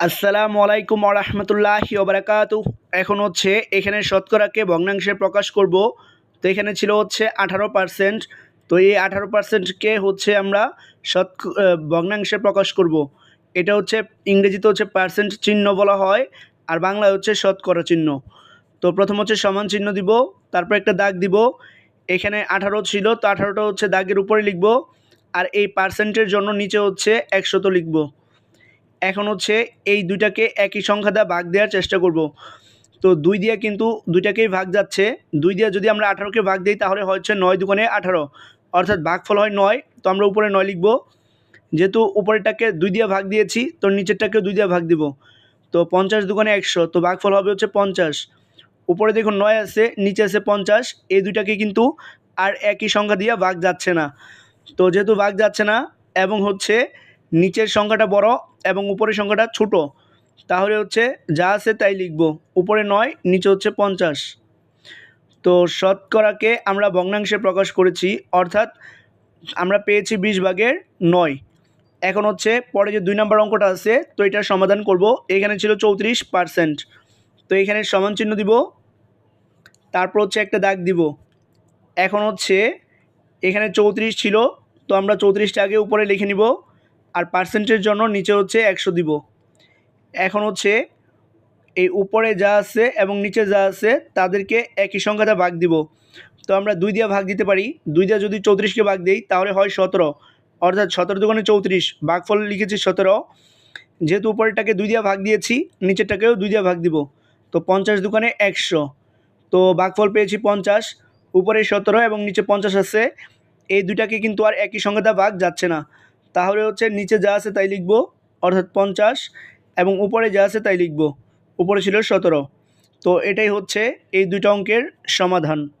আসসালামু আলাইকুম রহমতুল্লাহি ওবরাকাতু এখন হচ্ছে এখানে শতকরাকে ভগ্নাংশে প্রকাশ করব। তো এখানে ছিল হচ্ছে আঠারো পার্সেন্ট তো এই আঠারো পার্সেন্টকে হচ্ছে আমরা শত ভগ্নাংশে প্রকাশ করব। এটা হচ্ছে ইংরেজিতে হচ্ছে পার্সেন্ট চিহ্ন বলা হয়, আর বাংলায় হচ্ছে শতকরা চিহ্ন। তো প্রথম হচ্ছে সমান চিহ্ন দিব, তারপর একটা দাগ দিব। এখানে আঠারো ছিল, তো আঠারোটা হচ্ছে দাগের উপরে লিখব। আর এই পার্সেন্টের জন্য নিচে হচ্ছে একশত লিখব। এখন হচ্ছে এই দুইটাকে একই সংখ্যা দ্বারা ভাগ দেওয়ার চেষ্টা করব। তো দুই দিয়ে কিন্তু দুইটাকেই ভাগ যাচ্ছে। দুই দিয়ে যদি আমরা আঠারোকে ভাগ দিই, তাহলে হচ্ছে নয় দুগুণে আঠারো। অর্থাৎ ভাগফল হয় নয়, তো আমরা উপরে নয় লিখব। যেহেতু উপরেরটাকে দুই দিয়ে ভাগ দিয়েছি, তো নিচেরটাকে দুই দিয়ে ভাগ দিব। তো পঞ্চাশ দুগুণে একশো, তো ভাগফল হবে হচ্ছে পঞ্চাশ। উপরে দেখুন নয় আছে, নিচে আছে পঞ্চাশ। এই দুইটাকে কিন্তু আর একই সংখ্যা দিয়ে ভাগ যাচ্ছে না। তো যেহেতু ভাগ যাচ্ছে না, এবং হচ্ছে নিচের সংখ্যাটা বড় এবং উপরের সংখ্যাটা ছোট। তাহলে হচ্ছে যা আছে তাই লিখব। উপরে নয়, নিচে হচ্ছে পঞ্চাশ। তো শতকরাকে আমরা ভগ্নাংশে প্রকাশ করেছি, অর্থাৎ আমরা পেয়েছি বিশ ভাগের নয়। এখন হচ্ছে পরে যে দুই নম্বর অঙ্কটা আছে, তো এটার সমাধান করব। এখানে ছিল চৌত্রিশ পার্সেন্ট। তো এখানে সমান চিহ্ন দিব। তারপর হচ্ছে একটা দাগ দিব। এখন হচ্ছে এখানে চৌত্রিশ ছিল, তো আমরা চৌত্রিশটা আগে উপরে লিখে নিব। আর পার্সেন্টের জন্য নিচে হচ্ছে একশো দিব। এখন হচ্ছে এই উপরে যা আছে এবং নিচে যা আছে তাদেরকে একই সংখ্যাতে ভাগ দিব। তো আমরা দুই দিয়ে ভাগ দিতে পারি। দুই দিয়ে যদি চৌত্রিশকে ভাগ দিই, তাহলে হয় সতেরো। অর্থাৎ সতেরো দোকানে চৌত্রিশ, ভাগফল লিখেছি সতেরো। যেহেতু উপরেরটাকে দুই দিয়ে ভাগ দিয়েছি, নিচেরটাকেও দুই দিয়ে ভাগ দিব। তো পঞ্চাশ দোকানে একশো। তো ভাগফল পেয়েছি পঞ্চাশ, উপরে সতেরো এবং নিচে পঞ্চাশ আছে। এই দুইটাকে কিন্তু আর একই সংখ্যাতে ভাগ যাচ্ছে না। তাহলে হচ্ছে নিচে যা আছে তাই লিখব, অর্থাৎ পঞ্চাশ, এবং উপরে যা আছে তাই লিখব। উপরে ছিল সতেরো। তো এটাই হচ্ছে এই দুটো অঙ্কের সমাধান।